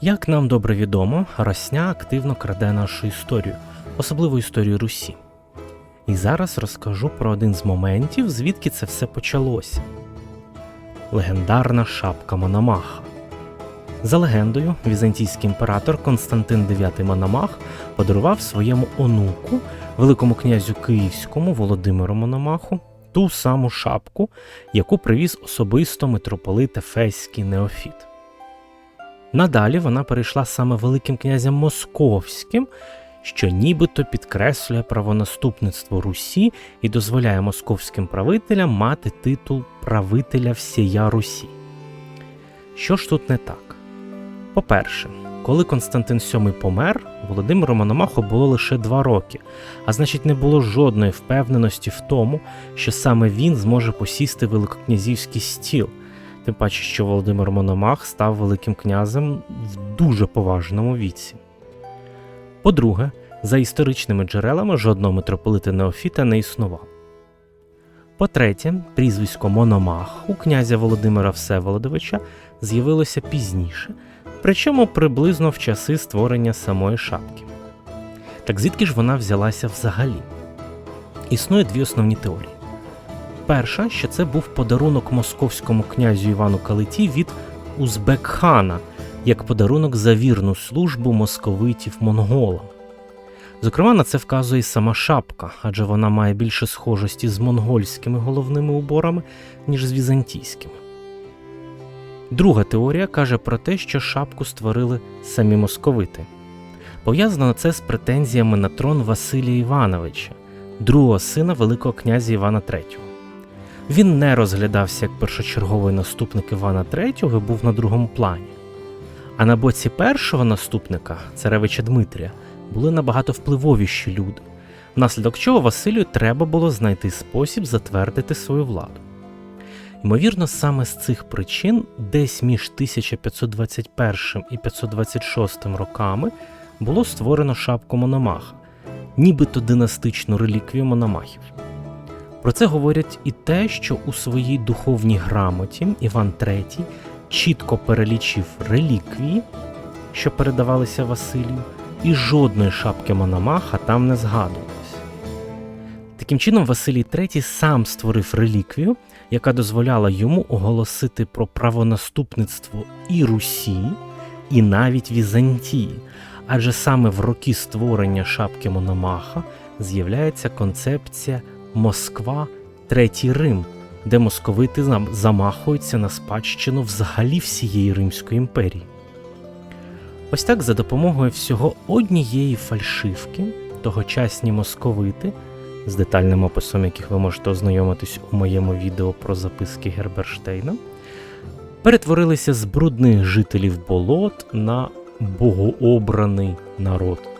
Як нам добре відомо, Росня активно краде нашу історію, особливо історію Русі. І зараз розкажу про один з моментів, звідки це все почалося. Легендарна шапка Мономаха. За легендою, візантійський імператор Константин IX Мономах подарував своєму онуку, великому князю Київському Володимиру Мономаху, ту саму шапку, яку привіз особисто митрополит Ефеський Неофіт. Надалі вона перейшла саме Великим князем Московським, що нібито підкреслює правонаступництво Русі і дозволяє московським правителям мати титул правителя всія Русі. Що ж тут не так? По-перше, коли Константин VII помер, Володимиру Мономаху було лише два роки, а значить, не було жодної впевненості в тому, що саме він зможе посісти великокнязівський стіл. Тим паче, що Володимир Мономах став Великим князем в дуже поважному віці. По-друге, за історичними джерелами жодного митрополита Неофіта не існував. По-третє, прізвисько Мономах у князя Володимира Всеволодовича з'явилося пізніше, причому приблизно в часи створення самої шапки. Так звідки ж вона взялася взагалі? Існує дві основні теорії. Перша, що це був подарунок московському князю Івану Калиті від Узбекхана як подарунок за вірну службу московитів монголам. Зокрема, на це вказує сама шапка, адже вона має більше схожості з монгольськими головними уборами, ніж з візантійськими. Друга теорія каже про те, що шапку створили самі московити. Пов'язано це з претензіями на трон Василія Івановича, другого сина Великого князя Івана III. Він не розглядався як першочерговий наступник Івана III і був на другому плані. А на боці першого наступника, царевича Дмитрія, були набагато впливовіші люди, внаслідок чого Василію треба було знайти спосіб затвердити свою владу. Ймовірно, саме з цих причин, десь між 1521 і 526 роками було створено шапку Мономаха, нібито династичну реліквію Мономахів. Про це говорять і те, що у своїй духовній грамоті Іван III чітко перелічив реліквії, що передавалися Василію, і жодної шапки Мономаха там не згадувалось. Таким чином, Василій III сам створив реліквію, яка дозволяла йому оголосити про правонаступництво і Русі, і навіть Візантії, адже саме в роки створення шапки Мономаха з'являється концепція Москва, Третій Рим, де московити замахуються на спадщину взагалі всієї Римської імперії. Ось так за допомогою всього однієї фальшивки тогочасні московити, з детальним описом яких ви можете ознайомитись у моєму відео про записки Герберштейна, перетворилися з брудних жителів болот на богообраний народ.